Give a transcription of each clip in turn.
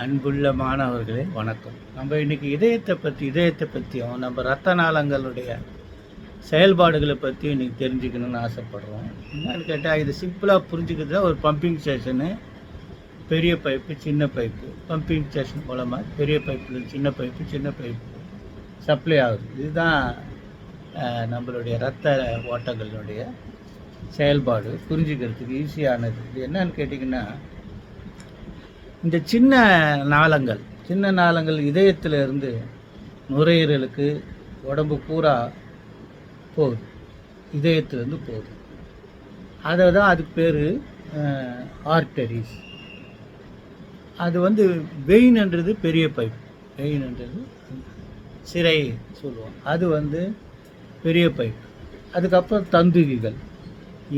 அன்புள்ள மாணவர்களே வணக்கம். நம்ம இன்றைக்கி இதயத்தை பற்றி இதயத்தை பற்றியும் நம்ம ரத்த நாளங்களுடைய செயல்பாடுகளை பற்றியும் இன்றைக்கி தெரிஞ்சுக்கணும்னு ஆசைப்படுறோம். என்னன்னு கேட்டால் இது சிம்பிளாக புரிஞ்சுக்கிறது ஒரு பம்பிங் ஸ்டேஷனு பெரிய பைப்பு சின்ன பைப்பு பம்பிங் ஸ்டேஷன் மூலமாக பெரிய பைப்பில் சின்ன பைப்பு சின்ன பைப்பு சப்ளை ஆகுது. இதுதான் நம்மளுடைய ரத்த ஓட்டங்களுடைய செயல்பாடு. புரிஞ்சுக்கிறதுக்கு ஈஸியானது இது என்னன்னு கேட்டிங்கன்னா இந்த சின்ன நாளங்கள் சின்ன நாளங்கள் இதயத்தில் இருந்து நுரையீரலுக்கு உடம்பு பூரா போகுது. இதயத்திலேருந்து போகுது. அதை தான் அதுக்கு பேர் ஆர்டரிஸ் அது வந்து வெயின்ன்றது பெரிய பைப். வெயின்ன்றது சிறை சொல்லுவோம் அது வந்து பெரிய பைப். அதுக்கப்புறம் தந்துகிகள்.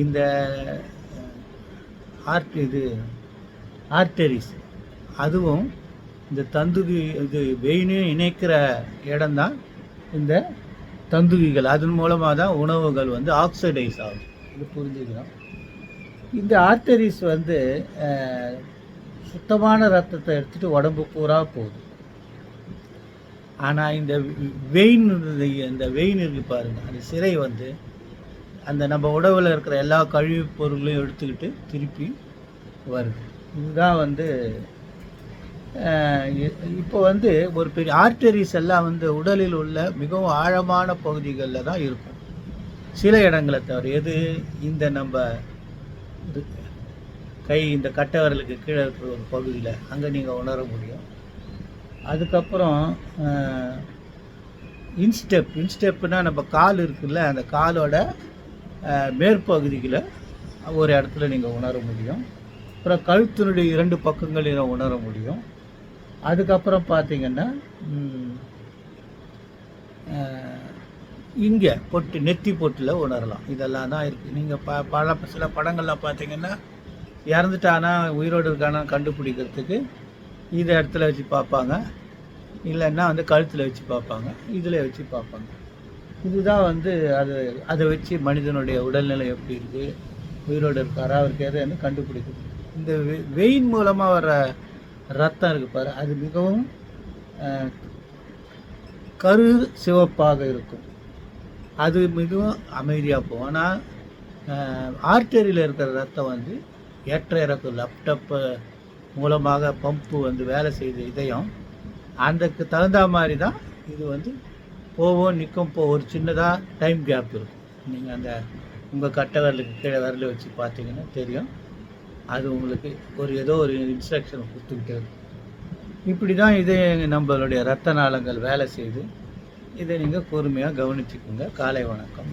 இந்த ஆர்ட் இது ஆர்டரிஸ் அதுவும் இந்த தந்துகி இது வெயினையும் இணைக்கிற இடம்தான் இந்த தந்துகிகள். அதன் மூலமாக தான் உணவுகள் வந்து ஆக்சடைஸ் ஆகும். இது புரிஞ்சுக்கிறோம். இந்த ஆர்டரிஸ் வந்து சுத்தமான ரத்தத்தை எடுத்துகிட்டு உடம்பு பூரா போகுது. ஆனால் இந்த வெயின் இந்த வெயின் இருக்கு பாருங்கள் அந்த சிறை வந்து அந்த நம்ம உடவில் இருக்கிற எல்லா கழிவுப் பொருளையும் எடுத்துக்கிட்டு திருப்பி வருது. இதுதான் வந்து இப்போ வந்து ஒரு பெரிய ஆர்டரிஸ் எல்லாம் வந்து உடலில் உள்ள மிகவும் ஆழமான பகுதிகளில் தான் இருக்கும். சில இடங்களை தவிர எது இந்த நம்ம கை இந்த கட்டவரலுக்கு கீழே இருக்கிற ஒரு பகுதியில் அங்கே நீங்கள் உணர முடியும். அதுக்கப்புறம் இன்ஸ்டெப் இன்ஸ்டெப்னா நம்ம கால் இருக்குல்ல அந்த காலோட மேற்பகுதியில் ஒரு இடத்துல நீங்கள் உணர முடியும். அப்புறம் கழுத்தினுடைய இரண்டு பக்கங்களில் உணர முடியும். அதுக்கப்புறம் பார்த்தீங்கன்னா இங்கே பொட்டு நெத்தி பொட்டில் உணரலாம். இதெல்லாம் தான் இருக்குது நீங்கள் ப பல சில படங்கள்லாம் பார்த்தீங்கன்னா இறந்துட்டானா உயிரோடு இருக்கானா கண்டுபிடிக்கிறதுக்கு இந்த இடத்துல வச்சு பார்ப்பாங்க. இல்லைன்னா வந்து கழுத்தில் வச்சு பார்ப்பாங்க. இதில் வச்சு பார்ப்பாங்க. இதுதான் வந்து அது அதை வச்சு மனிதனுடைய உடல்நிலை எப்படி இருக்குது உயிரோடு இருக்காரா அவருக்கு எதுன்னு கண்டுபிடிக்குது இந்த வெ- வெயின் மூலமாக வர ரத்தம் இருக்கு பாரு. அது மிகவும் கரு சிவப்பாக இருக்கும். அது மிகவும் அமைதியாக போகும். ஆனால் ஆர்டரியில் இருக்கிற ரத்தம் வந்து ஏற்ற இறக்கம் லேப்டாப்பு மூலமாக பம்பு வந்து வேலை செய்த இதயம் அதுக்கு தகுந்த மாதிரி தான் இது வந்து போவோம் நிற்கும் போ ஒரு சின்னதாக டைம் கேப் இருக்கும். நீங்கள் அந்த உங்கள் கட்டை விரலுக்கு கீழே வரல வச்சு பார்த்தீங்கன்னா தெரியும். அது உங்களுக்கு ஒரு ஏதோ ஒரு இன்ஸ்ட்ரக்ஷன் கொடுத்துக்கிட்டு இப்படி தான் இது நம்மளுடைய ரத்த நாளங்கள் வேலை செய்து இதை நீங்கள் பொறுமையாக கவனிச்சுக்கோங்க. காலை வணக்கம்.